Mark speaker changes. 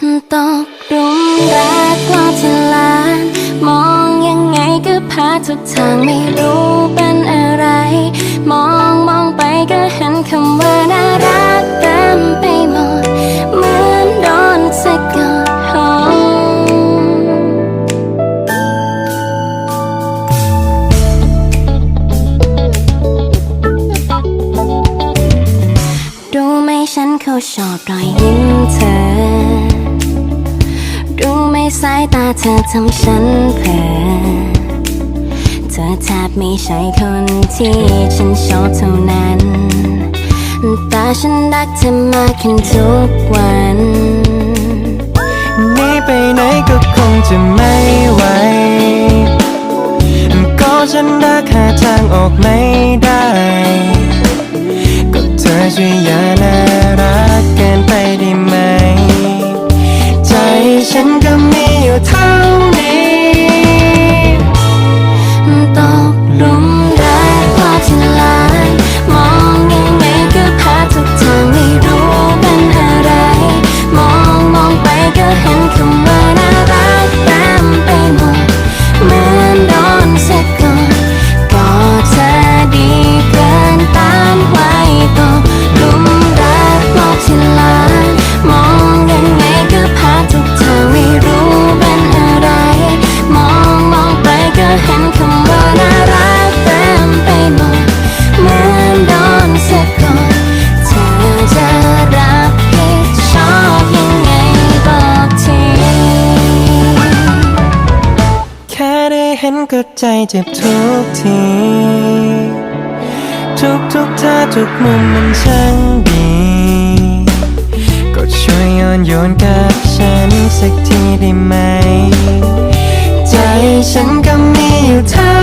Speaker 1: ตกหลุมรักรอที่ลาน มองยังไงก็พาทุกทางไม่รู้เป็นอะไร มองมองไปก็เห็นคำว่าน่ารักเต็มไปหมด เหมือนโดนสะกดหองรู้ไหมฉันเขาชอบรอยยิ้มเธอ สายตาเธอทำฉันเผลอเธอแทบไม่ใช่คนที่ฉันชอบเท่านั้น แต่ฉันรักเธอมากขึ้นทุกวัน
Speaker 2: นีไปไหนก็คงจะไม่ไหวก็ฉันรักหาทางออกไม่ได้ ก็เธอช่วยอย่าน่า เห็นก็ใจเจ็บทุกที ทุกทุกท่าทุกมุมมันช่างดี ก็ช่วยย้อนโยนกับฉันสักทีได้ไหม ใจฉันก็มีอยู่เท่า